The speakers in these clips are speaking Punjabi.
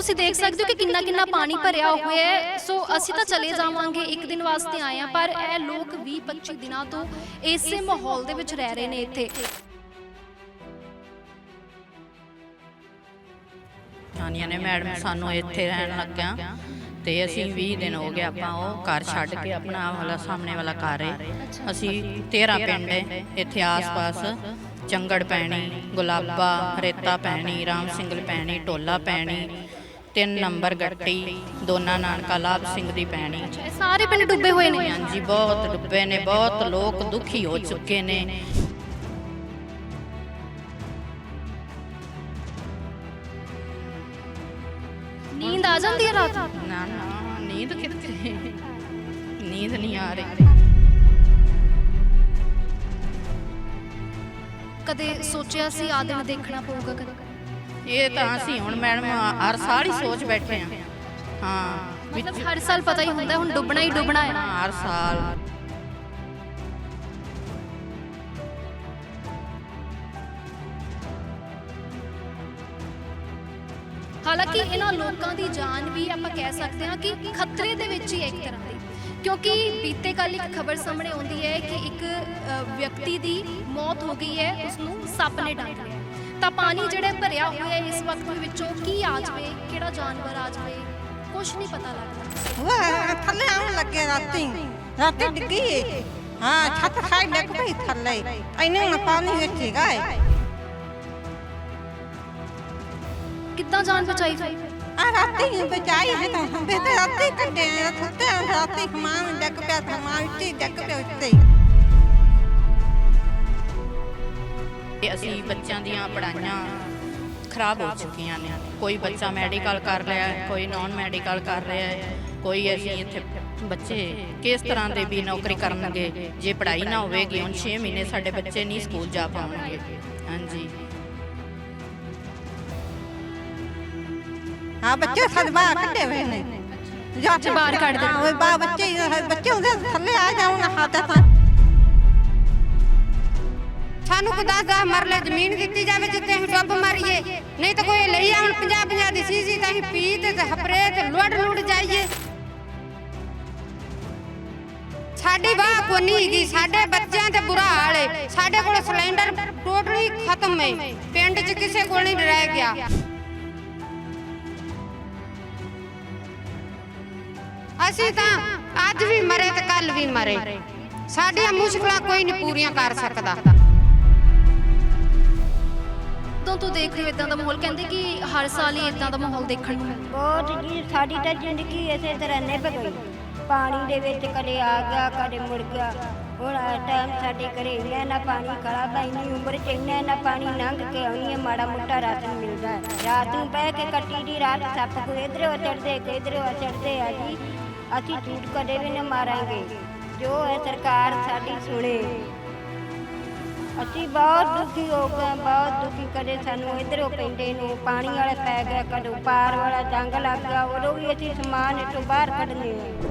ਤੁਸੀਂ ਦੇਖ ਸਕਦੇ ਹੋ ਕਿ ਕਿੰਨਾ ਕਿੰਨਾ ਪਾਣੀ ਭਰਿਆ ਹੋਇਆ ਹੈ। ਸੋ ਅਸੀਂ ਤਾਂ ਚਲੇ ਜਾਵਾਂਗੇ ਇੱਕ ਦਿਨ ਵਾਸਤੇ ਆਏ ਆ ਪਰ ਇਹ ਲੋਕ 20 25 ਦਿਨਾਂ ਤੋਂ ਇਸੇ ਮਾਹੌਲ ਦੇ ਵਿੱਚ ਰਹਿ ਰਹੇ ਨੇ ਇੱਥੇ। ਆਨੀਆਂ ਨੇ ਮੈਡਮ, ਸਾਨੂੰ ਇੱਥੇ ਰਹਿਣ ਲੱਗਿਆ ਤੇ ਅਸੀਂ 20 ਦਿਨ ਹੋ ਗਏ ਆਪਾਂ ਉਹ ਘਰ ਛੱਡ ਕੇ ਆਪਣਾ ਵਾਲਾ ਸਾਹਮਣੇ ਵਾਲਾ ਘਰ ਹੈ ਅਸੀਂ 13 ਪਿੰਡ ਹੈ ਇੱਥੇ ਆਸ-ਪਾਸ ਚੰਗੜ ਪੈਣੀ, ਗੁਲਾਬਾ, ਰੇਤਾ ਪੈਣੀ, ਰਾਮ ਸਿੰਘਲ ਪੈਣੀ, ਟੋਲਾ ਪੈਣੀ ਤਿੰਨ ਨੰਬਰ ਗੱਟੀ ਦੋਨਾ ਨਾਨਕਾ ਲਾਭ ਸਿੰਘ ਦੀ ਪੈਣੀ। ਇਹ ਸਾਰੇ ਪਿੰਡ ਡੁੱਬੇ ਹੋਏ ਨੇ? ਹਾਂਜੀ ਬਹੁਤ ਡੁੱਬੇ ਨੇ ਬਹੁਤ ਲੋਕ ਦੁਖੀ ਹੋ ਚੁੱਕੇ ਨੇ। ਨੀਂਦ ਆ ਜਾਂਦੀ ਹੈ ਰਾਤ ਨਾ? ਨਾ ਨੀਂਦ ਕਿੱਥੇ? ਨੀਂਦ ਨਹੀਂ ਆ ਰਹੀ। ਕਦੇ ਸੋਚਿਆ ਸੀ ਆ ਦਿਨ ਦੇਖਣਾ ਪਊਗਾ ਕਦੇ? ਇਹ ਤਾਂ ਅਸੀਂ ਹੁਣ ਮੈਡਮ ਹਰ ਸਾਲ ਹੀ ਸੋਚ ਬੈਠੇ ਹਾਂ। ਹਾਂ ਮਤਲਬ ਹਰ ਸਾਲ ਪਤਾ ਹੀ ਹੁੰਦਾ ਹੁਣ ਡੁੱਬਣਾ ਹੀ ਡੁੱਬਣਾ ਹੈ। ਹਰ ਸਾਲ। ਹਾਲਾਂਕਿ ਇਹਨਾਂ ਲੋਕਾਂ ਦੀ ਜਾਨ ਵੀ ਆਪਾਂ ਕਹਿ ਸਕਦੇ ਹਾਂ ਕਿ ਖਤਰੇ ਦੇ ਵਿੱਚ ਹੀ ਹੈ ਇੱਕ ਤਰ੍ਹਾਂ ਦੀ। ਕਿਉਂਕਿ ਬੀਤੇ ਕੱਲ ਇੱਕ ਖਬਰ ਸਾਹਮਣੇ ਆਉਂਦੀ ਹੈ ਕਿ ਇੱਕ ਵਿਅਕਤੀ ਦੀ ਮੌਤ ਹੋ ਗਈ ਹੈ ਉਸ ਨੂੰ ਸੱਪ ਨੇ ਡੰਗ ਲਿਆ। ਤਾਂ ਪਾਣੀ ਜਿਹੜਾ ਭਰਿਆ ਹੋਇਆ ਹੈ ਇਸ ਵਕਤ ਦੇ ਵਿੱਚੋਂ ਕੀ ਆ ਜਾਵੇ ਕਿਹੜਾ ਜਾਨਵਰ ਆ ਜਾਵੇ ਕੁਝ ਨਹੀਂ ਪਤਾ ਲੱਗਦਾ। ਉਹ ਥੱਲੇ ਆਉਣ ਲੱਗੇ ਰਾਤੀ। ਰਾਤੀ ਡਿੱਗੀ ਏ। ਹਾਂ ਛੱਤ ਖਾਈ ਡਿੱਗ ਪਈ ਥੱਲੇ। ਇੰਨੇ ਨਾ ਪਾਣੀ ਵਿੱਚ ਹੈਗਾ ਏ। ਕਿੱਦਾਂ ਜਾਨ ਬਚਾਈ ਜਾਏ ਆ ਰਾਤੀ ਬਚਾਈ ਹੈ ਤਾਂ। ਹੰਬੇ ਤੇ ਰਾਤੀ ਕੱਢੇ ਆ ਥੱਤੇ ਆ ਰਾਤੀ ਹਮਾਨ ਡਿੱਗ ਪਿਆ ਤਾਂ ਹਮਾਨ ਉੱਤੇ ਡਿੱਗ ਪਿਆ ਉੱਤੇ ਇਹ ਅਸੀਂ ਬੱਚਿਆਂ ਦੀਆਂ ਪੜ੍ਹਾਈਆਂ ਖਰਾਬ ਹੋ ਚੁੱਕੀਆਂ ਨੇ। ਕੋਈ ਬੱਚਾ ਮੈਡੀਕਲ ਕਰ ਰਿਹਾ ਹੈ ਕੋਈ ਨਾਨ ਮੈਡੀਕਲ ਕਰ ਰਿਹਾ ਹੈ ਕੋਈ ਅਸੀਂ ਇੱਥੇ ਬੱਚੇ ਕਿਸ ਤਰ੍ਹਾਂ ਦੇ ਵੀ ਨੌਕਰੀ ਕਰਨਗੇ ਜੇ ਪੜ੍ਹਾਈ ਨਾ ਹੋਵੇਗੀ ਹੁਣ 6 ਮਹੀਨੇ ਸਾਡੇ ਬੱਚੇ ਨਹੀਂ ਸਕੂਲ ਜਾ ਪਾਉਣਗੇ। ਹਾਂਜੀ। ਹਾਂ ਬੱਚੇ ਬਾਹਰ ਕੱਢੇ ਹੋਏ ਨੇ। ਜਾ ਬਾਹਰ ਕੱਢ ਦੇ। ਬਾ ਬੱਚੇ ਬੱਚੇ ਉਹਦੇ ਥੱਲੇ ਆ ਜਾਉਣ ਹੱਥ ਤਾਂ ਸਾਨੂੰ ਕੋਈ 10-10 ਮਰਲੇ ਜ਼ਮੀਨ ਦਿੱਤੀ ਜਾਵੇ ਜਿੱਤੇ ਅਸੀਂ ਡੁੱਬ ਮਰੀਏ। ਨਹੀਂ ਤਾਂ ਕੋਈ ਲਈ ਆ ਹੁਣ 50-50 ਦੀ ਸੀ ਤਾਂ ਅਸੀਂ ਪੀ ਤੇ ਹਪਰੇ ਤੇ ਲੁੜ ਲੁੜ ਜਾਈਏ। ਸਾਡੀ ਵਾਹ ਕੋ ਹੈਗੀ ਸਾਡੇ ਬੱਚਿਆਂ ਤੇ ਬੁਰਾ ਹਾਲ ਏ। ਸਾਡੇ ਕੋਲ ਸਿਲੰਡਰ ਟੋਟਲੀ ਖਤਮ ਏ। ਪਿੰਡ 'ਚ ਕਿਸੇ ਕੋਲ ਨਹੀਂ ਰਹਿ ਗਿਆ। ਅਸੀਂ ਤਾਂ ਅੱਜ ਵੀ ਮਰੇ ਤੇ ਕੱਲ ਵੀ ਮਰੇ। ਸਾਡੀਆਂ ਮੁਸ਼ਕਲਾਂ ਕੋਈ ਨਹੀਂ ਪੂਰੀਆਂ ਕਰ ਸਕਦਾ। ਤੋਂ ਦੇਖ ਰਹੇ ਇਦਾਂ ਦਾ ਮਾਹੌਲ, ਕਹਿੰਦੇ ਕਿ ਹਰ ਸਾਲ ਹੀ ਇਦਾਂ ਦਾ ਮਾਹੌਲ ਦੇਖਣ ਨੂੰ ਮਿਲਦਾ। ਬਹੁਤ ਜੀ, ਸਾਡੀ ਤਾਂ ਜ਼ਿੰਦਗੀ ਇਸੇ ਤਰ੍ਹਾਂ ਨਿਭ ਗਈ। ਪਾਣੀ ਦੇ ਵਿੱਚ ਕਦੇ ਆ ਗਿਆ, ਕਦੇ ਮੁੜ ਗਿਆ। ਹੁਣ ਟਾਈਮ ਸਾਡੇ ਘਰੇ ਇੰਨਾ ਨਾ ਪਾਣੀ ਖੜਾ ਤਾਂ ਇੰਨੀ ਉਮਰ ਚ ਇੰਨਾ ਨਾ ਪਾਣੀ ਲੰਘ ਕੇ ਆਉਣੀ ਹੈ, ਮਾੜਾ ਮੋਟਾ ਰਾਸ਼ਨ ਮਿਲਦਾ। ਹੈ ਰਾਤ ਨੂੰ ਬਹਿ ਕੇ ਕੱਟੀ ਦੀ ਰਾਤ ਸੱਪ ਕੋ ਇਧਰੋਂ ਚੜਦੇ ਕੋ ਚੜਦੇ ਆ ਜੀ। ਅਸੀਂ ਝੂਠ ਕਦੇ ਵੀ ਨਾ ਮਾਰਾਂਗੇ। ਜੋ ਹੈ ਸਰਕਾਰ ਸਾਡੀ ਸੁਣੇ। ਅਸੀਂ ਬਹੁਤ ਦੁਖੀ ਹੋ ਗਏ ਬਹੁਤ ਦੁਖੀ ਕਦੇ ਸਾਨੂੰ ਇਧਰੋਂ ਪੈਂਦੇ ਨੂੰ ਪਾਣੀ ਵਾਲੇ ਪੈ ਗਿਆ ਕਦੋਂ ਪਾਰ ਵਾਲਾ ਜੰਗ ਲੱਗ ਗਿਆ ਉਦੋਂ ਵੀ ਅਸੀਂ ਸਮਾਨ ਇੱਥੋਂ ਬਾਹਰ ਕੱਢਨੇ ਆ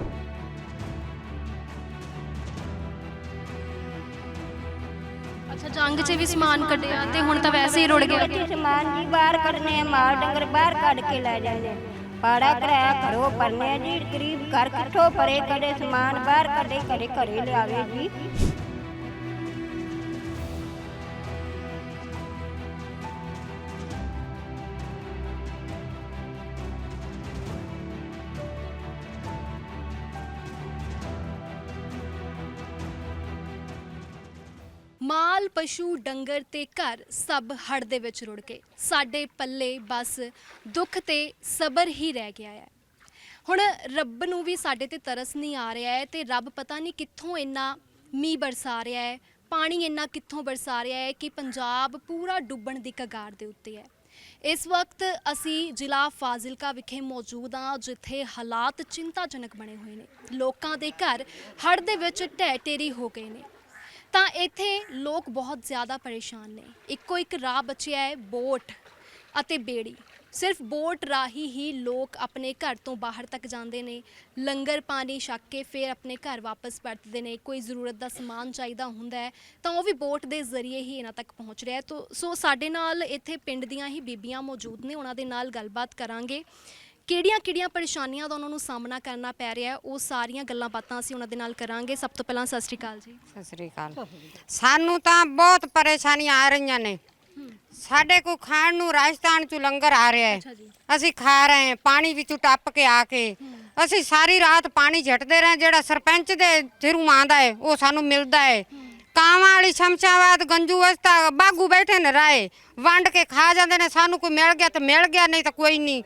ਅੱਛਾ ਜੰਗ 'ਚ ਵੀ ਸਮਾਨ ਕੱਢਿਆ ਤੇ ਹੁਣ ਤਾਂ ਵੈਸੇ ਹੀ ਰੁੜ ਗਿਆ। ਅਸੀਂ ਸਮਾਨ ਜੀ ਬਾਹਰ ਕੱਢਨੇ ਆ ਮਾਲ ਡੰਗਰ ਬਾਹਰ ਕੱਢ ਕੇ ਲੈ ਜਾਂਦੇ ਪਾੜਾ ਕਰਾਇਆ ਘਰੋਂ ਪਰਨੇ ਜੀ ਗਰੀਬ ਘਰ ਕਿੱਥੋਂ ਪਰੇ ਕਦੇ ਸਮਾਨ ਬਾਹਰ ਕੱਢੇ ਘਰੇ ਘਰੇ ਲਿਆਵੇ ਜੀ। ਮਾਲ ਪਸ਼ੂ ਡੰਗਰ ਤੇ ਘਰ ਸਭ ਹੜ ਦੇ ਵਿੱਚ ਰੁੜ ਗਏ। ਸਾਡੇ ਪੱਲੇ ਬਸ ਦੁੱਖ ਤੇ ਸਬਰ ਹੀ ਰਹਿ ਗਿਆ ਹੈ। ਹੁਣ ਰੱਬ ਨੂੰ ਵੀ ਸਾਡੇ ਤੇ ਤਰਸ ਨਹੀਂ ਆ ਰਿਹਾ ਹੈ ਤੇ ਰੱਬ ਪਤਾ ਨਹੀਂ ਕਿੱਥੋਂ ਇੰਨਾ ਮੀਂਹ ਬਰਸਾ ਰਿਹਾ ਹੈ, ਪਾਣੀ ਇੰਨਾ ਕਿੱਥੋਂ ਬਰਸਾ ਰਿਹਾ ਹੈ ਕਿ ਪੰਜਾਬ ਪੂਰਾ ਡੁੱਬਣ ਦੀ ਕਗਾਰ ਦੇ ਉੱਤੇ ਹੈ। ਇਸ ਵਕਤ ਅਸੀਂ ਜ਼ਿਲ੍ਹਾ ਫਾਜ਼ਿਲਕਾ ਵਿਖੇ ਮੌਜੂਦ ਹਾਂ, ਜਿੱਥੇ ਹਾਲਾਤ ਚਿੰਤਾਜਨਕ ਬਣੇ ਹੋਏ ਨੇ। ਲੋਕਾਂ ਦੇ ਘਰ ਹੜ੍ਹ ਦੇ ਵਿੱਚ ਢਹਿ ਢੇਰੀ ਹੋ ਗਏ ਨੇ। ਤਾਂ ਇੱਥੇ ਲੋਕ ਬਹੁਤ ਜ਼ਿਆਦਾ ਪਰੇਸ਼ਾਨ ਨੇ। ਇੱਕੋ ਇੱਕ ਰਾਹ ਬਚਿਆ ਹੈ, ਬੋਟ ਅਤੇ ਬੇੜੀ। ਸਿਰਫ ਬੋਟ ਰਾਹੀਂ ਹੀ ਲੋਕ ਆਪਣੇ ਘਰ ਤੋਂ ਬਾਹਰ ਤੱਕ ਜਾਂਦੇ ਨੇ। ਲੰਗਰ ਪਾਣੀ ਛੱਕ ਕੇ ਫਿਰ ਆਪਣੇ ਘਰ ਵਾਪਸ ਪਰਤਦੇ ਨੇ। ਕੋਈ ਜ਼ਰੂਰਤ ਦਾ ਸਮਾਨ ਚਾਹੀਦਾ ਹੁੰਦਾ ਹੈ, ਤਾਂ ਉਹ ਵੀ ਬੋਟ ਦੇ ਜ਼ਰੀਏ ਹੀ ਇਹਨਾਂ ਤੱਕ ਪਹੁੰਚ ਰਿਹਾ ਹੈ। ਤੋ, ਸੋ ਸਾਡੇ ਨਾਲ ਇੱਥੇ ਪਿੰਡ ਦੀਆਂ ਹੀ ਬੀਬੀਆਂ ਮੌਜੂਦ ਨੇ, ਉਹਨਾਂ ਦੇ ਨਾਲ ਗੱਲਬਾਤ ਕਰਾਂਗੇ। ਕਿਹੜੀਆਂ-ਕਿਹੜੀਆਂ ਪਰੇਸ਼ਾਨੀਆਂ ਦਾ ਉਹਨਾਂ ਨੂੰ ਸਾਹਮਣਾ ਕਰਨਾ ਪੈ ਰਿਹਾ ਹੈ ਉਹ ਸਾਰੀਆਂ ਗੱਲਾਂ ਬਾਤਾਂ ਅਸੀਂ ਉਹਨਾਂ ਦੇ ਨਾਲ ਕਰਾਂਗੇ। ਸਭ ਤੋਂ ਪਹਿਲਾਂ ਸਤਿ ਸ਼੍ਰੀ ਅਕਾਲ ਜੀ। ਸਤਿ ਸ੍ਰੀ ਅਕਾਲ। ਸਾਨੂੰ ਤਾਂ ਬਹੁਤ ਪਰੇਸ਼ਾਨੀਆਂ ਆ ਰਹੀਆਂ ਨੇ। ਸਾਡੇ ਕੋ ਖਾਣ ਨੂੰ ਰਾਜਸਥਾਨ ਚ ਲੰਗਰ ਆ ਰਿਹਾ ਹੈ। ਜੀ। ਅਸੀਂ ਖਾ ਰਹੇ ਹਾਂ ਪਾਣੀ ਵਿੱਚੋਂ ਟੱਪ ਕੇ ਆ ਕੇ। ਅਸੀਂ ਸਾਰੀ ਰਾਤ ਪਾਣੀ ਝਟਦੇ ਰਹੇ ਜਿਹੜਾ ਸਰਪੰਚ ਦੇ ਥਰੂ ਆਂਦਾ ਹੈ ਉਹ ਸਾਨੂੰ ਮਿਲਦਾ ਹੈ। ਕਾਵਾਂ ਵਾਲੀ ਸ਼ਮਸ਼ਾਬਾਦ ਗੰਜੂ ਅਸਤਾ ਬਾਗੂ ਬੈਠੇ ਨੇ ਰਾਏ। ਵੰਡ ਕੇ ਖਾ ਜਾਂਦੇ ਨੇ ਸਾਨੂੰ ਕੋਈ ਮਿਲ ਗਿਆ ਤਾਂ ਮਿਲ ਗਿਆ ਨਹੀਂ ਤਾਂ ਕੋਈ ਨਹੀਂ।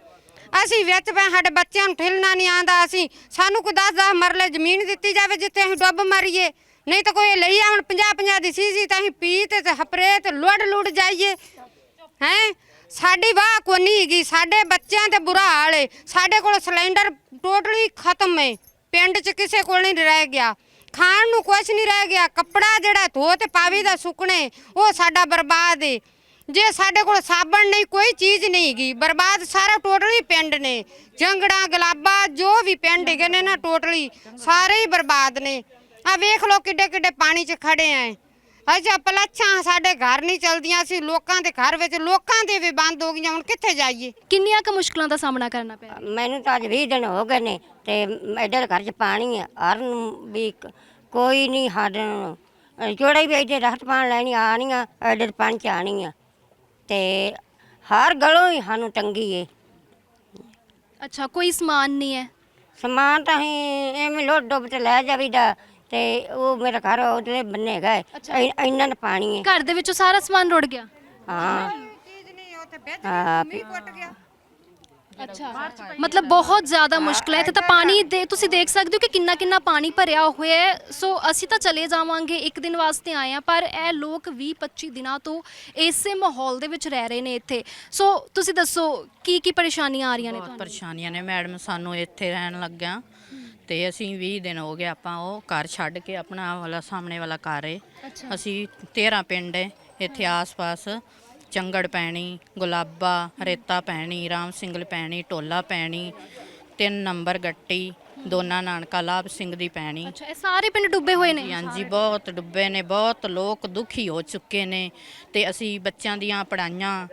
ਅਸੀਂ ਵਿੱਚ ਪਏ ਸਾਡੇ ਬੱਚਿਆਂ ਨੂੰ ਠਿਲਣਾ ਨਹੀਂ ਆਂਦਾ ਅਸੀਂ ਸਾਨੂੰ ਕੋਈ 10-10 ਮਰਲੇ ਜ਼ਮੀਨ ਦਿੱਤੀ ਜਾਵੇ ਜਿੱਥੇ ਅਸੀਂ ਡੁੱਬ ਮਰੀਏ। ਨਹੀਂ ਤਾਂ ਕੋਈ ਲਈ ਆਉਣ 50-50 ਦੀ ਸੀਸੀ ਤਾਂ ਅਸੀਂ ਪੀ ਤੇ ਤੇ ਹਪਰੇ ਤੇ ਲੁੜ ਲੁੜ ਜਾਈਏ। ਹੈ? ਸਾਡੀ ਵਾਹ ਕੋ ਨਹੀਂ ਹੈਗੀ, ਸਾਡੇ ਬੱਚਿਆਂ ਤੇ ਬੁਰਾ ਹਾਲ ਏ। ਸਾਡੇ ਕੋਲ ਸਿਲੰਡਰ ਟੋਟਲੀ ਖਤਮ ਏ। ਪਿੰਡ 'ਚ ਕਿਸੇ ਕੋਲ ਨਹੀਂ ਰਹਿ ਗਿਆ। ਖਾਣ ਨੂੰ ਕੁਝ ਨਹੀਂ ਰਹਿ ਗਿਆ। ਕੱਪੜਾ ਜਿਹੜਾ ਧੋ ਤੇ ਪਾਵੀ ਦਾ ਸੁੱਕਣੇ, ਉਹ ਸਾਡਾ ਬਰਬਾਦ ਏ। ਜੇ ਸਾਡੇ ਕੋਲ ਸਾਬਣ ਨਹੀਂ ਕੋਈ ਚੀਜ਼ ਨਹੀਂ ਹੈਗੀ। ਬਰਬਾਦ ਸਾਰਾ ਟੋਟਲੀ ਪਿੰਡ ਨੇ। ਜੰਗੜਾ ਗਲਾਬਾ ਜੋ ਵੀ ਪਿੰਡ ਹੈਗੇ ਨੇ ਨਾ ਟੋਟਲੀ ਸਾਰੇ ਹੀ ਬਰਬਾਦ ਨੇ। ਆ ਵੇਖ ਲੋ ਕਿੱਡੇ ਕਿੱਡੇ ਪਾਣੀ 'ਚ ਖੜੇ ਆਂ ਅੱਛਾ ਪਲਾਛਾਂ ਸਾਡੇ ਘਰ ਨਹੀਂ ਚਲਦੀਆਂ ਸੀ ਲੋਕਾਂ ਦੇ ਘਰ ਵਿੱਚ ਲੋਕਾਂ ਦੇ ਵੀ ਬੰਦ ਹੋ ਗਈਆਂ ਹੁਣ ਕਿੱਥੇ ਜਾਈਏ? ਕਿੰਨੀਆਂ ਕੁ ਮੁਸ਼ਕਲਾਂ ਦਾ ਸਾਹਮਣਾ ਕਰਨਾ ਪੈ ਰਿਹਾ ਮੈਨੂੰ ਤਾਂ ਅੱਜ 20 ਦਿਨ ਹੋ ਗਏ ਨੇ ਤੇ ਐਡੇ ਘਰ 'ਚ ਪਾਣੀ ਹੈ ਹਰ ਨੂੰ ਵੀ ਕ- ਕੋਈ ਨਹੀਂ ਸਾਡੇ ਨੂੰ। ਜਿਹੜੇ ਵੀ ਐਡੇ ਰਹਿਤ ਪਾਣ ਲੈਣੀ ਆਣੀਆਂ ਐਡੇ ਪਾਣੀ ਚ ਆਣੀਆਂ ਤੇ ਹਰ ਗਲੋਂ ਹੀ ਸਾਨੂੰ ਤੰਗੀ ਏ। ਅੱਛਾ ਕੋਈ ਸਮਾਨ ਨਹੀਂ ਹੈ? ਸਮਾਨ ਤਾਂ ਅਸੀਂ ਐਵੇਂ ਲੋਟ ਡੁੱਬ ਤੇ ਲੈ ਜਾਵੀਦਾ ਤੇ ਉਹ ਮੇਰਾ ਘਰ ਉਹਦੇ ਬੰਨੇ। ਇ- ਇੰਨਾ ਨਾ ਪਾਣੀ ਹੈ ਘਰ ਦੇ ਵਿੱਚੋਂ ਸਾਰਾ ਸਮਾਨ ਰੁੜ ਗਿਆ? ਹਾਂ। ਚੀਜ਼ ਨਹੀਂ ਮੀਂਹ ਕੁੱਟ ਗਿਆ। ਅੱਛਾ। ਮਤਲਬ ਬਹੁਤ ਜ਼ਿਆਦਾ ਮੁਸ਼ਕਲ ਹੈ। ਤੇ ਤਾਂ ਪਾਣੀ ਦੇ ਤੁਸੀਂ ਦੇਖ ਸਕਦੇ ਹੋ ਕਿ ਕਿੰਨਾ ਕਿੰਨਾ ਪਾਣੀ ਭਰਿਆ ਹੋਇਆ ਹੈ। ਸੋ ਅਸੀਂ ਤਾਂ ਚਲੇ ਜਾਵਾਂਗੇ ਇੱਕ ਦਿਨ ਵਾਸਤੇ ਆਏ ਆ ਪਰ ਇਹ ਲੋਕ 20 25 ਦਿਨਾਂ ਤੋਂ ਇਸੇ ਮਾਹੌਲ ਦੇ ਵਿੱਚ ਰਹਿ ਰਹੇ ਨੇ ਇੱਥੇ। ਸੋ ਤੁਸੀਂ ਦੱਸੋ ਕੀ ਕੀ ਪਰੇਸ਼ਾਨੀਆਂ ਆ ਰਹੀਆਂ ਨੇ ਬਹੁਤ ਤੁਹਾਨੂੰ? ਪਰੇਸ਼ਾਨੀਆਂ ਨੇ। ਮੈਡਮ ਸਾਨੂੰ ਇੱਥੇ ਰਹਿਣ ਲੱਗਿਆ ਤੇ ਅਸੀਂ 20 ਦਿਨ ਹੋ ਗਏ ਆਪਾਂ ਉਹ ਘਰ ਛੱਡ ਕੇ ਆਪਣਾ ਆਹ ਵਾਲਾ ਸਾਹਮਣੇ ਵਾਲਾ ਘਰ ਏ। ਅਸੀਂ 13 ਪਿੰਡ ਏ ਇੱਥੇ ਆਸ-ਪਾਸ। ਚੰਗੜ ਪੈਣੀ ਗੁਲਾਬਾ ਰੇਤਾ ਪੈਣੀ ਰਾਮ ਸਿੰਘਲ ਪੈਣੀ ਟੋਲਾ ਪੈਣੀ ਤਿੰਨ ਨੰਬਰ ਗੱਟੀ ਦੋਨਾ ਨਾਨਕਾ ਲਾਭ ਸਿੰਘ ਦੀ ਪੈਣੀ। ਅੱਛਾ ਇਹ ਸਾਰੇ ਪਿੰਡ ਡੁੱਬੇ ਹੋਏ ਨੇ? ਹਾਂਜੀ ਬਹੁਤ ਡੁੱਬੇ ਨੇ ਬਹੁਤ ਲੋਕ ਦੁਖੀ ਹੋ ਚੁੱਕੇ ਨੇ ਤੇ ਅਸੀਂ ਬੱਚਿਆਂ ਦੀਆਂ ਪੜਾਈਆਂ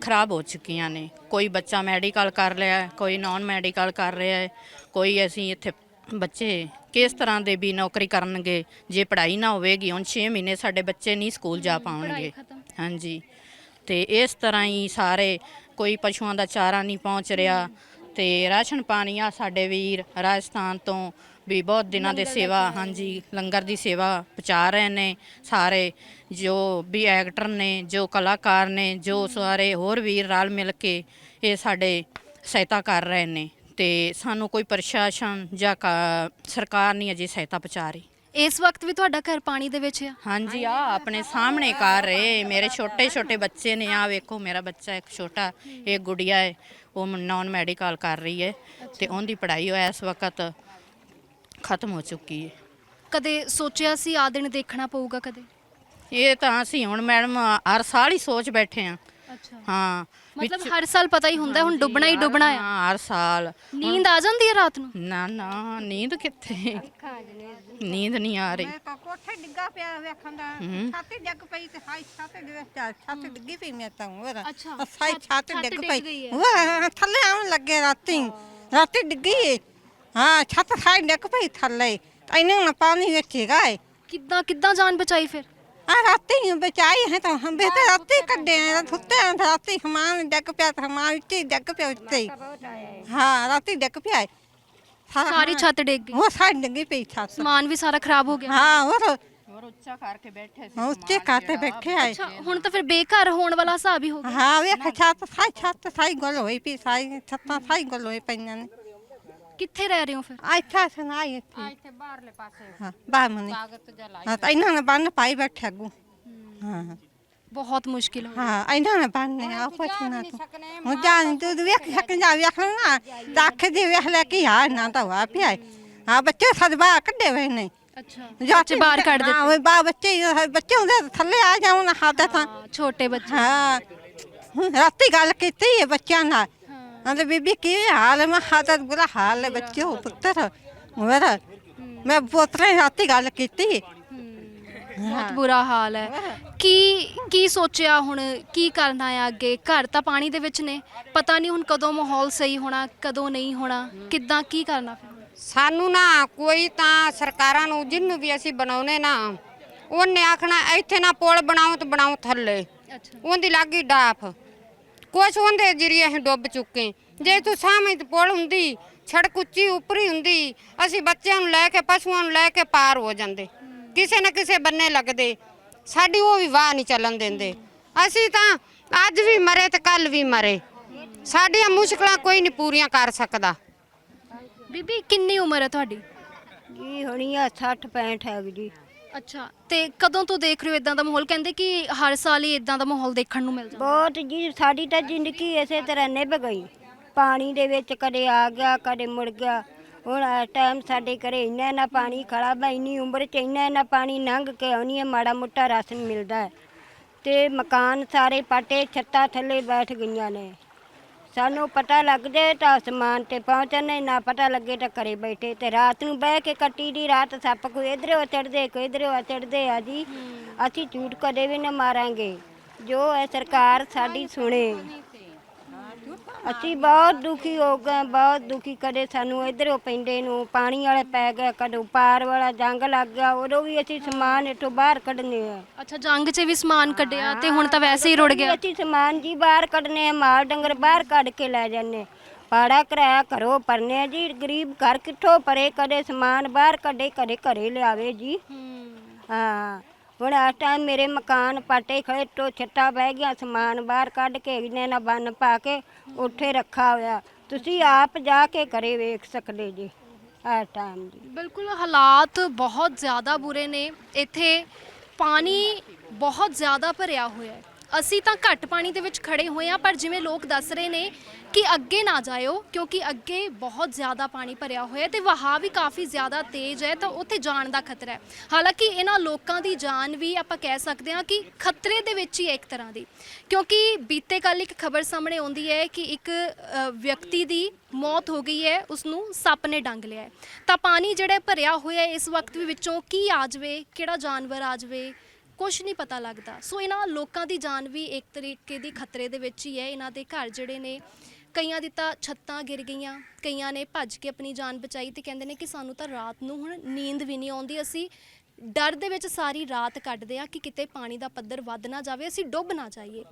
ਖਰਾਬ ਹੋ ਚੁੱਕੀਆਂ ਨੇ। ਕੋਈ ਬੱਚਾ ਮੈਡੀਕਲ ਕਰ ਰਿਹਾ ਹੈ, ਕੋਈ ਨਾਨ ਮੈਡੀਕਲ ਕਰ ਰਿਹਾ ਹੈ ਕੋਈ ਅਸੀਂ ਇੱਥੇ ਬੱਚੇ ਕਿਸ ਤਰ੍ਹਾਂ ਦੇ ਵੀ ਨੌਕਰੀ ਕਰਨਗੇ ਜੇ ਪੜ੍ਹਾਈ ਨਾ ਹੋਵੇਗੀ ਹੁਣ 6 ਮਹੀਨੇ ਸਾਡੇ ਬੱਚੇ ਨਹੀਂ ਸਕੂਲ ਜਾ ਪਾਉਣਗੇ। ਹਾਂਜੀ। ਤੇ ਇਸ ਤਰ੍ਹਾਂ ਹੀ ਸਾਰੇ ਕੋਈ ਪਸ਼ੂਆਂ ਦਾ ਚਾਰਾ ਨਹੀਂ ਪਹੁੰਚ ਰਿਹਾ ਤੇ ਰਾਸ਼ਨ ਪਾਣੀ ਆ ਸਾਡੇ ਵੀਰ ਰਾਜਸਥਾਨ ਤੋਂ ਵੀ ਬਹੁਤ ਦਿਨਾਂ ਦੇ ਸੇਵਾ ਹਾਂਜੀ ਲੰਗਰ ਦੀ ਸੇਵਾ ਪਹੁੰਚਾ ਰਹੇ ਨੇ ਸਾਰੇ ਜੋ ਵੀ ਐਕਟਰ ਨੇ ਜੋ ਕਲਾਕਾਰ ਨੇ ਜੋ ਸਾਰੇ ਹੋਰ ਵੀਰ ਰਲ ਮਿਲ ਕੇ ਇਹ ਸਾਡੇ ਸਹਾਇਤਾ ਕਰ ਰਹੇ ਨੇ ਤੇ ਸਾਨੂੰ ਕੋਈ ਪ੍ਰਸ਼ਾਸਨ ਜਾਂ ਸਰਕਾਰ ਨਹੀਂ ਅਜੇ ਸਹਾਇਤਾ ਪਹੁੰਚਾ ਰਹੀ। ਇਸ ਵਕਤ ਵੀ ਤੁਹਾਡਾ ਘਰ ਪਾਣੀ ਦੇ ਵਿੱਚ ਆ? ਹਾਂਜੀ ਆ ਆਪਣੇ ਸਾਹਮਣੇ ਕਰ ਰਹੇ ਮੇਰੇ ਛੋਟੇ ਛੋਟੇ ਬੱਚੇ ਨੇ। ਆ ਵੇਖੋ ਮੇਰਾ ਬੱਚਾ ਇੱਕ ਛੋਟਾ ਇੱਕ ਗੁੜੀਆ ਹੈ ਉਹ ਨਾਨ ਮੈਡੀਕਲ ਕਰ ਰਹੀ ਹੈ ਤੇ ਉਹਦੀ ਪੜ੍ਹਾਈ ਹੋਇਆ ਇਸ ਵਕਤ ਖਤਮ ਹੋ ਚੁੱਕੀ ਹੈ ਕਦੇ ਸੋਚਿਆ ਸੀ ਆ ਦਿਨ ਦੇਖਣਾ ਪਊਗਾ ਕਦੇ? ਇਹ ਤਾਂ ਅਸੀਂ ਹੁਣ ਮੈਡਮ ਹਰ ਸਾਲ ਹੀ ਸੋਚ ਬੈਠੇ ਆ। ਅੱਛਾ। ਹਾਂ ਮਤਲਬ ਹਰ ਸਾਲ ਪਤਾ ਹੀ ਹੁੰਦਾ ਹੁਣ ਡੁੱਬਣਾ ਹੀ ਡੁੱਬਣਾ ਆ। ਹਾਂ ਹਰ ਸਾਲ। ਨੀਂਦ ਆ ਜਾਂਦੀ ਹੈ ਰਾਤ ਨੂੰ? ਨਾ ਨਾ ਨੀਂਦ ਕਿੱਥੇ? ਨੀਂਦ ਨਹੀਂ ਆ ਰਹੀ। ਮੈਂ ਤਾਂ ਕੋਠੇ ਡਿੱਗਾ ਪਿਆ ਵੇਖਣ ਦਾ। ਹੂੰ। ਛੱਤ ਡਿੱਗ ਪਈ ਤੇ ਹਾਈ ਛੱਤ ਡਿੱਗ ਪਿਆ ਛੱਤ ਡਿੱਗੀ ਪਈ ਮੈਂ ਤਾਂ ਹੋਰ। ਅੱਛਾ, ਸਾਈ ਛੱਤ- ਛੱਤ ਛੱਤ ਡਿੱਗ ਡਿੱਗ ਪਈ। ਗਈ ਹੈ। ਵਾਹ ਥੱਲੇ ਆਉਣ ਲੱਗੇ ਰਾਤੀ। ਰਾਤੀ ਡਿੱਗੀ ਏ। ਹਾਂ ਛੱਤ ਸਾਈ ਡਿੱਗ ਪਈ ਥੱਲੇ। ਇੰਨੇ ਨਾ ਪਾਣੀ ਵਿੱਚ ਹੈਗਾ ਏ। ਕਿੱਦਾਂ ਕਿੱਦਾਂ ਜਾਨ ਬਚਾਈ ਫਿਰ? ਆ ਰਾਤੀ ਬਚਾਈ ਹੈ ਤਾਂ ਹਮ ਬੇਤੇ ਰਾਤੀ ਕੱਢੇ ਆ ਸੁੱਤੇ ਆ ਰਾਤੀ ਸਮਾਨ ਡਿੱਗ ਪਿਆ ਤਾਂ ਉੱਤੇ ਹੀ ਡਿੱਗ ਪਿਆ ਉੱਤੇ ਹੀ। ਰਾਤੀ ਡਿੱਗ ਪਿਆ। ਸਾਰਾ- ਸਾਰੀ ਛੱਤ ਡਿੱਗ ਗਈ। ਉਹ ਸਾਈ ਡਿੱਗੀ ਪਈ ਛੱਤ। ਸਮਾਨ ਵੀ ਸਾਰਾ ਖਰਾਬ ਹੋ ਗਿਆ। ਹਾਂ ਹੋਰ। ਹੋਰ ਉੱਚਾ ਕਰਕੇ ਬੈਠੇ ਸੀ ਉੱਤੇ ਕਾਤੇ ਬੈਠੇ ਆਏ। ਅੱਛਾ ਹੁਣ ਤਾਂ ਫਿਰ ਬੇਘਰ ਹੋਣ ਵਾਲਾ ਹਿਸਾਬ ਹੀ ਹੋ ਗਿਆ। ਹਾਂ ਵੇਖ ਛੱਤ ਸਾਈ ਛੱਤ ਸਾਈ ਗਲ ਹੋਈ ਪਈ ਸਾਈ ਛੱਤਾਂ ਸਾਈ ਗਲ ਹੋਈ ਪਈਆਂ ਨੇ। ਕਿੱਥੇ ਰਹਿ ਰਹੇ ਹੋ ਫਿਰ ਆਇਥਾ ਸੁਣਾਈ ਇੱਥੇ ਇੱਥੇ ਬਾਹਰਲੇ ਪਾਸੇ ਹਾਂ ਬਾਹਰ ਮਨੇ ਕਾਗਜ਼ ਜਲਾਈ ਹਾਂ ਤਾਂ ਇਹਨਾਂ ਨੇ ਬੰਨ ਪਾਈ ਬੈਠੇ ਅੱਗੂ ਹਾਂ ਬਹੁਤ ਮੁਸ਼ਕਿਲ ਹੋ ਹਾਂ ਇਹਨਾਂ ਨੇ ਬੰਨ ਆ ਪੁੱਛਣਾ ਤੂੰ ਹੁਣ ਜਾਣ ਤੂੰ ਵੇਖ ਸਕ ਜਾ ਵੇਖ ਨਾ ਤਾਂ ਅੱਖ ਦੀ ਵੇਖ ਲੈ ਕੀ ਆ ਨਾ ਤਾਂ ਹੋਆ ਪਿਆ ਏ। ਹਾਂ ਬੱਚੇ ਸਦਬਾ ਕੱਢੇ ਹੋਏ ਨੇ ਅੱਛਾ ਜਾ ਬੱਚੇ ਬਾਹਰ ਕੱਢ ਦਿੱਤੇ ਹਾਂ ਉਹ ਬਾ ਬੱਚੇ ਬੱਚੇ ਹੁੰਦੇ ਥੱਲੇ ਆ ਜਾਉਣ ਹੱਥ ਤਾਂ ਹਾਂ, ਛੋਟੇ ਬੱਚੇ ਹਾਂ ਹੁਣ ਰਾਤੀ ਗੱਲ ਕੀਤੀ ਹੈ ਬੱਚਿਆਂ ਨਾਲ ਹਾਂ ਕਹਿੰਦੇ ਬੀਬੀ ਕੀ ਹਾਲ ਹੈ? ਮੈਂ ਕਿਹਾ ਤਾਂ ਬੁਰਾ ਹਾਲ ਹੈ ਬੱਚਿਓ ਪੁੱਤਰ। ਮੇਰਾ ਮੈਂ ਪੁੱਤਰੇ ਰਾਤੀ ਗੱਲ ਕੀਤੀ। ਬਹੁਤ ਬੁਰਾ ਹਾਲ ਹੈ। ਕੀ ਕੀ ਸੋਚਿਆ ਹੁਣ? ਕੀ ਕਰਨਾ ਹੈ ਅੱਗੇ? ਘਰ ਤਾਂ ਪਾਣੀ ਦੇ ਵਿੱਚ ਨੇ। ਪਤਾ ਨਹੀਂ ਹੁਣ ਕਦੋਂ ਮਾਹੌਲ ਸਹੀ ਹੋਣਾ ਕਦੋਂ ਨਹੀਂ ਹੋਣਾ। ਕਿੱਦਾਂ ਕੀ ਕਰਨਾ ਫਿਰ? ਸਾਨੂੰ ਨਾ ਕੋਈ ਤਾਂ ਸਰਕਾਰਾਂ ਨੂੰ ਜਿੰਨੂੰ ਵੀ ਅਸੀਂ ਬਣਾਉਨੇ ਨਾ ਉਹਨੇ ਆਖਣਾ ਇੱਥੇ ਨਾ ਪੁਲ ਬਣਾਓ ਤੇ ਬਣਾਓ ਥੱਲੇ। ਅੱਛਾ। ਉਹਦੀ ਲੱਗੀ ਡਾਫ। ਕੁਛ ਉਹਦੇ ਜਰੀਏ ਅਸੀਂ ਡੁੱਬ ਚੁੱਕੇ ਜੇ ਤੂੰ ਸਾਹਮਣੇ ਤੇ ਪੁਲ ਹੁੰਦੀ ਸੜਕ ਉੱਚੀ ਉੱਪਰੀ ਹੁੰਦੀ ਅਸੀਂ ਬੱਚਿਆਂ ਨੂੰ ਲੈ ਕੇ ਪਸ਼ੂਆਂ ਨੂੰ ਲੈ ਕੇ ਪਾਰ ਹੋ ਜਾਂਦੇ। ਕਿਸੇ ਨਾ ਕਿਸੇ ਬੰਨੇ ਲੱਗਦੇ। ਸਾਡੀ ਉਹ ਵੀ ਵਾਹ ਨਹੀਂ ਚੱਲਣ ਦਿੰਦੇ। ਅਸੀਂ ਤਾਂ ਅੱਜ ਵੀ ਮਰੇ ਤੇ ਕੱਲ ਵੀ ਮਰੇ। ਸਾਡੀਆਂ ਮੁਸ਼ਕਲਾਂ ਕੋਈ ਨਹੀਂ ਪੂਰੀਆਂ ਕਰ ਸਕਦਾ। ਬੀਬੀ ਕਿੰਨੀ ਉਮਰ ਹੈ ਤੁਹਾਡੀ? ਜੀ ਹੁਣੀ ਆ 60 65 ਹੈਗੀ ਜੀ। ਅੱਛਾ, ਤੇ ਕਦੋਂ ਤੋਂ ਦੇਖ ਰਹੇ ਹੋ ਇਦਾਂ ਦਾ ਮਾਹੌਲ? ਕਹਿੰਦੇ ਕਿ ਹਰ ਸਾਲ ਹੀ ਇਦਾਂ ਦਾ ਮਾਹੌਲ ਦੇਖਣ ਨੂੰ ਮਿਲ ਜਾਂਦਾ। ਬਹੁਤ ਜੀ, ਸਾਡੀ ਤਾਂ ਜ਼ਿੰਦਗੀ ਇਸੇ ਤਰ੍ਹਾਂ ਨਿਭ ਗਈ। ਪਾਣੀ ਦੇ ਵਿੱਚ ਕਦੇ ਆ ਗਿਆ, ਕਦੇ ਮੁੜ ਗਿਆ। ਹੁਣ ਟਾਈਮ ਸਾਡੇ ਘਰੇ ਇੰਨਾ ਨਾ ਪਾਣੀ ਖੜਾ ਵਾ ਇੰਨੀ ਉਮਰ ਚ ਇੰਨਾ ਨਾ ਪਾਣੀ ਲੰਘ ਕੇ ਆਉਣੀ ਹੈ, ਮਾੜਾ ਮੋਟਾ ਰਾਸ਼ਨ ਮਿਲਦਾ। ਹੈ ਤੇ ਮਕਾਨ ਸਾਰੇ ਪਾਟੇ, ਛੱਤਾਂ ਥੱਲੇ ਬੈਠ ਗਈਆਂ ਨੇ। ਸਾਨੂੰ ਪਤਾ ਲੱਗ ਜਾਏ ਤਾਂ ਅਸਮਾਨ ਤੇ ਪਹੁੰਚਣੇ ਨਾ ਪਤਾ ਲੱਗੇ ਤਾਂ ਘਰੇ ਬੈਠੇ ਤੇ ਰਾਤ ਨੂੰ ਬਹਿ ਕੇ ਕੱਟੀ ਦੀ ਰਾਤ ਸੱਪ ਕੋਈ ਇਧਰੋਂ ਚੜਦੇ ਕੋਈ ਇਧਰੋਂ ਚੜਦੇ ਆ ਜੀ। ਅਸੀਂ ਝੂਠ ਕਦੇ ਵੀ ਨਾ ਮਾਰਾਂਗੇ। ਜੋ ਹੈ ਸਰਕਾਰ ਸਾਡੀ ਸੁਣੇ। ਅਸੀਂ ਬਹੁਤ ਦੁਖੀ ਹੋ ਗਏ ਬਹੁਤ ਦੁਖੀ। ਕਦੇ ਸਾਨੂੰ ਇਧਰੋਂ ਪੈਂਦੇ ਨੂੰ ਪਾਣੀ ਵਾਲੇ ਪੈ ਗਏ ਕਦੋਂ ਪਾਰ ਵਾਲਾ ਜੰਗ ਲੱਗ ਗਿਆ ਉਦੋਂ ਵੀ ਅਸੀਂ ਸਮਾਨ ਇੱਥੋਂ ਬਾਹਰ ਕੱਢਨੇ ਆ। ਅੱਛਾ ਜੰਗ 'ਚ ਵੀ ਸਮਾਨ ਕੱਢਿਆ ਤੇ ਹੁਣ ਤਾਂ ਵੈਸੇ ਹੀ ਰੁੜ ਗਿਆ। ਅਸੀਂ ਸਮਾਨ ਜੀ ਬਾਹਰ ਕੱਢਨੇ ਆ ਮਾਲ ਡੰਗਰ ਬਾਹਰ ਕੱਢ ਕੇ ਲੈ ਜਾਂਦੇ ਪਾੜਾ ਕਰਾਇਆ ਘਰੋਂ ਪਰਨੇ ਜੀ ਗਰੀਬ ਘਰ ਕਿੱਥੋਂ ਪਰੇ ਕਦੇ ਸਮਾਨ ਬਾਹਰ ਕੱਢੇ ਕਦੇ ਘਰੇ ਲਿਆਵੇ ਜੀ। ਹਾਂ। ਹੁਣ ਇਸ ਟਾਈਮ ਮੇਰੇ ਮਕਾਨ ਪਾਟੇ ਖੜੇ ਤੋਂ ਛੱਟਾ ਬਹਿ ਗਿਆ, ਸਮਾਨ ਬਾਹਰ ਕੱਢ ਕੇ ਇਹਨੇ ਨਾ ਬੰਨ ਪਾ ਕੇ ਉੱਥੇ ਰੱਖਾ ਹੋਇਆ। ਤੁਸੀਂ ਆਪ ਜਾ ਕੇ ਘਰੇ ਵੇਖ ਸਕਦੇ ਜੀ ਇਸ ਟਾਈਮ ਜੀ। ਬਿਲਕੁਲ, ਹਾਲਾਤ ਬਹੁਤ ਜ਼ਿਆਦਾ ਬੁਰੇ ਨੇ। ਇੱਥੇ ਪਾਣੀ ਬਹੁਤ ਜ਼ਿਆਦਾ ਭਰਿਆ ਹੋਇਆ ਹੈ। ਅਸੀਂ ਤਾਂ ਘੱਟ ਪਾਣੀ ਦੇ ਵਿੱਚ ਖੜੇ ਹੋਏ ਆ ਪਰ ਜਿਵੇਂ ਲੋਕ ਦੱਸ ਰਹੇ ਨੇ ਕਿ ਅੱਗੇ ਨਾ ਜਾਇਓ ਕਿਉਂਕਿ ਅੱਗੇ ਬਹੁਤ ਜ਼ਿਆਦਾ ਪਾਣੀ ਭਰਿਆ ਹੋਇਆ ਹੈ ਤੇ ਵਹਾਅ ਵੀ ਕਾਫੀ ਜ਼ਿਆਦਾ ਤੇਜ਼ ਹੈ ਤਾਂ ਉੱਥੇ ਜਾਣ ਦਾ ਖਤਰਾ ਹੈ। ਹਾਲਾਂਕਿ ਇਹਨਾਂ ਲੋਕਾਂ ਦੀ ਜਾਨ ਵੀ ਆਪਾਂ ਕਹਿ ਸਕਦੇ ਹਾਂ ਕਿ ਖਤਰੇ ਦੇ ਵਿੱਚ ਹੀ ਹੈ ਇੱਕ ਤਰ੍ਹਾਂ ਦੀ ਕਿਉਂਕਿ ਬੀਤੇ ਕੱਲ ਇੱਕ ਖਬਰ ਸਾਹਮਣੇ ਆਉਂਦੀ ਹੈ ਕਿ ਇੱਕ ਅ, ਵਿਅਕਤੀ ਦੀ ਮੌਤ ਹੋ ਗਈ ਹੈ ਉਸ ਨੂੰ ਸੱਪ ਨੇ ਡੰਗ ਲਿਆ ਹੈ। ਤਾਂ ਪਾਣੀ ਜਿਹੜਾ ਭਰਿਆ ਹੋਇਆ ਹੈ ਇਸ ਵਕਤ ਵੀ ਵਿੱਚੋਂ ਕੀ ਆ ਜਾਵੇ ਕਿਹੜਾ ਜਾਨਵਰ ਆ ਜਾਵੇ ਕੁਝ ਨਹੀਂ ਪਤਾ ਲੱਗਦਾ। ਸੋ ਇਹਨਾਂ ਲੋਕਾਂ ਦੀ ਜਾਨ ਵੀ ਇੱਕ ਤਰੀਕੇ ਦੀ ਖਤਰੇ ਦੇ ਵਿੱਚ ਹੀ ਹੈ। ਇਹਨਾਂ ਦੇ ਘਰ ਜਿਹੜੇ ਨੇ, ਕਈਆਂ ਦੀ ਤਾਂ ਛੱਤਾਂ ਗਿਰ ਗਈਆਂ, ਕਈਆਂ ਨੇ ਭੱਜ ਕੇ ਆਪਣੀ ਜਾਨ ਬਚਾਈ ਤੇ ਕਹਿੰਦੇ ਨੇ ਕਿ ਸਾਨੂੰ ਤਾਂ ਰਾਤ ਨੂੰ ਹੁਣ ਨੀਂਦ ਵੀ ਨਹੀਂ ਆਉਂਦੀ। ਅਸੀਂ ਡਰ ਦੇ ਵਿੱਚ ਸਾਰੀ ਰਾਤ ਕੱਢਦੇ ਆ ਕਿ ਕਿਤੇ ਪਾਣੀ ਦਾ ਪੱਧਰ ਵੱਧ ਨਾ ਜਾਵੇ, ਅਸੀਂ ਡੁੱਬ ਨਾ ਜਾਈਏ।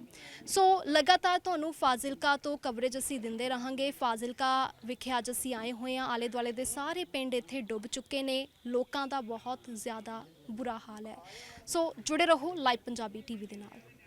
ਸੋ ਲਗਾਤਾਰ ਤੁਹਾਨੂੰ ਫਾਜ਼ਿਲਕਾ ਤੋਂ ਕਵਰੇਜ ਅਸੀਂ ਦਿੰਦੇ ਰਹਾਂਗੇ। ਫਾਜ਼ਿਲਕਾ ਵਿਖੇ ਅੱਜ ਅਸੀਂ ਆਏ ਹੋਏ ਹਾਂ। ਆਲੇ ਦੁਆਲੇ ਦੇ ਸਾਰੇ ਪਿੰਡ ਇੱਥੇ ਡੁੱਬ ਚੁੱਕੇ ਨੇ। ਲੋਕਾਂ ਦਾ ਬਹੁਤ ਜ਼ਿਆਦਾ ਬੁਰਾ ਹਾਲ ਹੈ। ਸੋ ਜੁੜੇ ਰਹੋ ਲਾਈਵ ਪੰਜਾਬੀ ਟੀਵੀ ਦੇ ਨਾਲ।